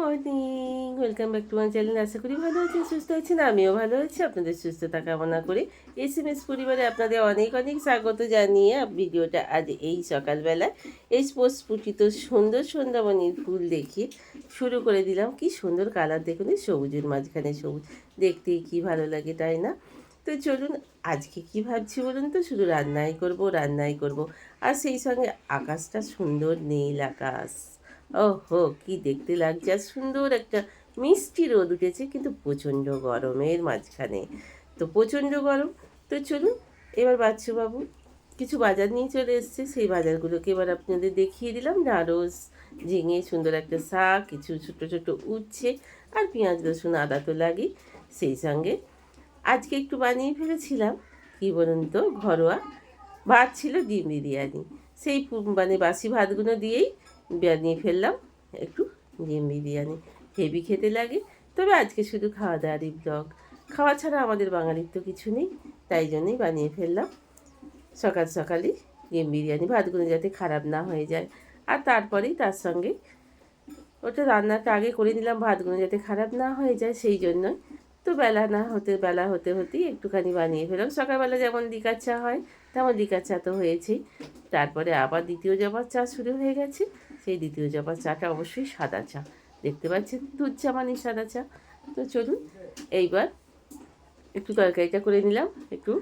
Morning welcome back to my channel আশা করি ভালো আছেন, সুস্থ আছেন, আমিও ভালো আছি। আপনাদের সুস্থতা কামনা করে এস এম এস পরিবারে আপনাদের অনেক অনেক স্বাগত জানিয়ে ভিডিওটা আজ এই সকালবেলায় এই স্পষ্টিত সুন্দর সন্ধ্যাবনীর ফুল দেখিয়ে শুরু করে দিলাম। কি সুন্দর কালার দেখুন সবুজের মাঝখানে সবুজ। দেখতে কি ভালো লাগে, তাই না? তো চলুন, আজকে কি ভাবছি বলুন তো? শুধু রান্নাই করব রান্নাই করব। আর সেই সঙ্গে আকাশটা সুন্দর নীল আকাশ। ও হো কি দেখতে লাগছে। আর সুন্দর একটা মিষ্টি রোদ উঠেছে, কিন্তু প্রচণ্ড গরমের মাঝখানে। তো প্রচণ্ড গরম। তো চলুন, এবার বাচ্চুবাবু কিছু বাজার নিয়ে চলে এসছে। সেই বাজারগুলোকে এবার আপনাদের দেখিয়ে দিলাম। ঢাঁড়স ঝিঙে, সুন্দর একটা শাক, কিছু ছোটো ছোটো উচ্ছে আর পেঁয়াজ, রসুন, আদা তো লাগে সেই সঙ্গে আজকে একটু বানিয়ে ফেলেছিলাম, কি বলুন তো, ঘরোয়া। ভাত ছিল ডিম বিরিয়ানি। সেই মানে বাসি ভাতগুলো দিয়েই বানিয়ে ফেললাম, একটু ডিম বিরিয়ানি। হেভি খেতে লাগে, তবে আজকে শুধু খাওয়া দাওয়ারই ব্লগ খাওয়া ছাড়া আমাদের বাঙালির তো কিছু নেই, তাই জন্যই বানিয়ে ফেললাম। সকাল সকালই ডিম বিরিয়ানি ভাতগুলো যাতে খারাপ না হয়ে যায়। আর তারপরেই তার সঙ্গে ওটা রান্নাটা আগে করে নিলাম ভাতগুলো যাতে খারাপ না হয়ে যায়, সেই জন্য তো বেলা না হতে, বেলা হতে হতেই একটুখানি বানিয়ে ফেললাম। সকালবেলা যেমন লিকার চা হয়, তেমন লিকার চা তো হয়েছেই। তারপরে আবার দ্বিতীয় জবার চা শুরু হয়ে গেছে। সেই দ্বিতীয় জবার চাটা অবশ্যই সাদা চা। দেখতে পাচ্ছেন, দুধ চা মানে সাদা চা। তো চলুন, এইবার একটু তরকারিটা করে নিলাম। একটু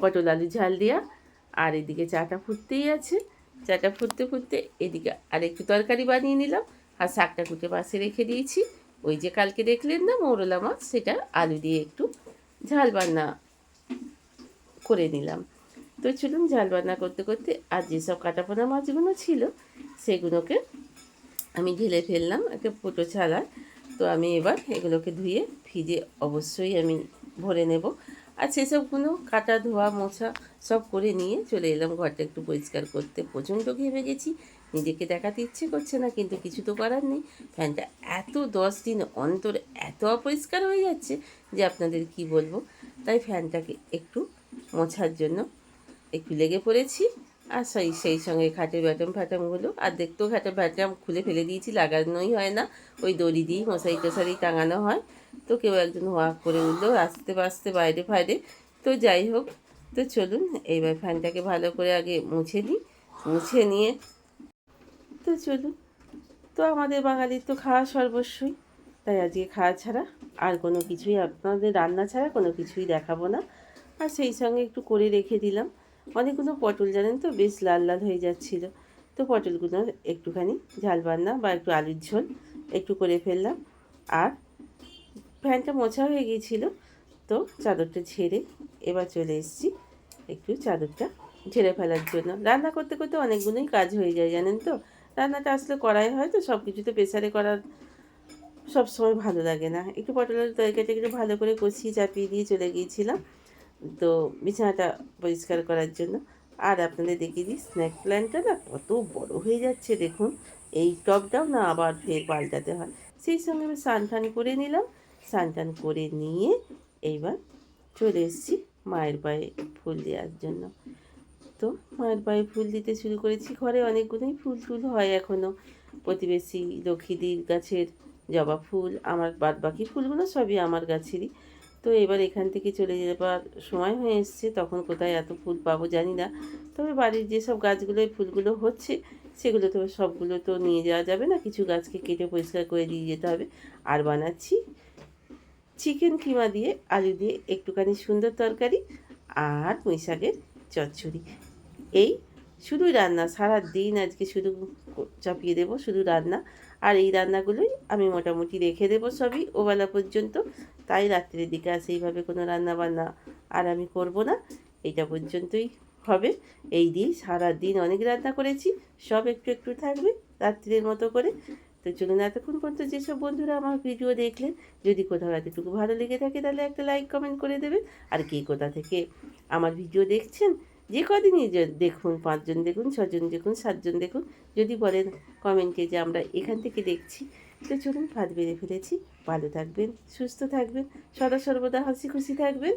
পটল আলু ঝাল দিয়া। আর এদিকে চাটা ফুটতেই আছে। চাটা ফুটতে ফুটতে এদিকে আর একটু তরকারি বানিয়ে নিলাম। আর শাকটা কুটে পাশে রেখে দিয়েছি। ওই যে কালকে দেখলেন না মৌরলা মাছ, সেটা আলু দিয়ে একটু ঝাল বান্না করে নিলাম। তো চলুন ঝাল বান্না করতে করতে আর যেসব কাটাপোনা মাছগুলো ছিল, সেগুলোকে আমি ঢেলে ফেললাম একটা ফুটো ছাড়ার তো আমি এবার এগুলোকে ধুয়ে ভিজে অবশ্যই আমি ভরে নেব। আর সেসবগুলো কাটা, ধোয়া, মোছা সব করে নিয়ে চলে এলাম। ঘরটা একটু পরিষ্কার করতে প্রচণ্ড ঘেমে গেছি। নিজেকে দেখাতে ইচ্ছে করছে না, কিন্তু কিছু তো করার নেই। ফ্যানটা এত দশ দিন অন্তর এত অপরিষ্কার হয়ে যাচ্ছে যে আপনাদের কি বলব? তাই ফ্যানটাকে একটু মোছার জন্য একটু লেগে পড়েছি। আর সেই সেই সঙ্গে খাটের ব্যাটাম ফ্যাটামগুলো, আর দেখতেও খাটের ব্যাটাম খুলে ফেলে দিয়েছি, লাগানোই হয় না। ওই দড়ি দিয়েই মশারি টশারি টাঙানো হয়। তো কেউ একজন ওয়াক করে উঠল, আসতে বাসতে বাইরে ফাইরে। তো যাই হোক, তো চলুন, এইবার ফ্যানটাকে ভালো করে আগে মুছে নিই। মুছে নিয়ে তো চলুন। তো আমাদের বাঙালির তো খাওয়া সর্বস্বই। তাই আজকে খাওয়া ছাড়া আর কোনো কিছুই আপনাদের রান্না ছাড়া কোনো কিছুই দেখাবো না। আর সেই সঙ্গে একটু করে রেখে দিলাম। অনেকগুলো পটল জানেন তো, বেশ লাল লাল হয়ে যাচ্ছিল। তো পটলগুলো একটুখানি ঝাল বান্না বা একটু আলুর ঝোল একটু করে ফেললাম। আর ফ্যানটা মোছা হয়ে গিয়েছিল, তো চাদরটা ঝেড়ে এবার চলে এসেছি একটু চাদরটা ঝেড়ে ফেলার জন্য। রান্না করতে করতে অনেকগুলোই কাজ হয়ে যায় জানেন তো। রান্নাটা আসলে করাই হয় তো সব কিছু তো প্রেসারে করার সব সময় ভালো লাগে না। একটু পটলের তরকারিটা একটু ভালো করে কষিয়ে চাপিয়ে দিয়ে চলে গিয়েছিলাম। তো বিছানাটা পরিষ্কার করার জন্য। আর আপনাদের দেখিয়ে দিই স্ন্যাক প্ল্যান্টটা না কত বড় হয়ে যাচ্ছে দেখুন। এই টবটাও না আবার ফের পাল্টাতে হয়। সেই সঙ্গে আমি স্নান টান করে নিলাম। স্নান টান করে নিয়ে এইবার চলে এসেছি মায়ের পায়ে ফুল দেওয়ার জন্য। তো মায়ের পায়ে ফুল দিতে শুরু করেছি। ঘরে অনেকগুলোই ফুল ফুল হয় এখনও প্রতিবেশী লক্ষ্মীদির গাছের জবা ফুল, আমার বাদ বাকি ফুলগুলো সবই আমার গাছেরই। তো এবার এখান থেকে চলে যাবার সময় হয়ে এসছে, তখন কোথায় এত ফুল পাবো জানি না। তবে বাড়ির যেসব গাছগুলোয় ফুলগুলো হচ্ছে, সেগুলো তো সবগুলো তো নিয়ে যাওয়া যাবে না। কিছু গাছকে কেটে পরিষ্কার করে দিয়ে যেতে হবে। আর বানাচ্ছি চিকেন কিমা দিয়ে, আলু দিয়ে একটুখানি সুন্দর তরকারি আর পুঁই শাকের চচ্চড়ি। এই শুধু রান্না সারা দিন আজকে শুধু চাপিয়ে দেবো, শুধু রান্না। আর এই রান্নাগুলোই আমি মোটামুটি রেখে দেবো সবই ওবেলা পর্যন্ত। তাই রাত্রের দিকে আর সেইভাবে কোনো রান্না বান্না আর আমি করব না। এইটা পর্যন্তই হবে। এই দিয়েই সারা দিন অনেক রান্না করেছি, সব একটু একটু থাকবে রাত্রের মতো করে। তো চলুন এতক্ষণ পর্যন্ত যেসব বন্ধুরা আমার ভিডিও দেখলেন, যদি কোথাও এতটুকু ভালো লেগে থাকে তাহলে একটা লাইক, কমেন্ট করে দেবেন। আর কে কোথা থেকে আমার ভিডিও দেখছেন যে কদিনই দেখুন, পাঁচজন দেখুন, ছজন দেখুন, সাতজন দেখুন, যদি বলেন কমেন্টে যে আমরা এখান থেকে দেখছি, তো চলুন ভাত বেড়ে ফেলেছি। ভালো থাকবেন, সুস্থ থাকবেন, সদা সর্বদা হাসি খুশি থাকবেন।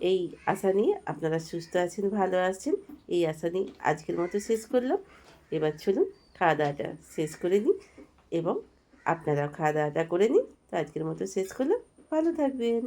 এই আশা নিয়ে আপনারা সুস্থ আছেন, ভালো আছেন, এই আশা নিয়ে আজকের মতো শেষ করলাম। এবার চলুন খাওয়া দাওয়াটা শেষ করে নিই এবং আপনারাও খাওয়া দাওয়াটা করে নিন। তো আজকের মতো শেষ করলাম। ভালো থাকবেন।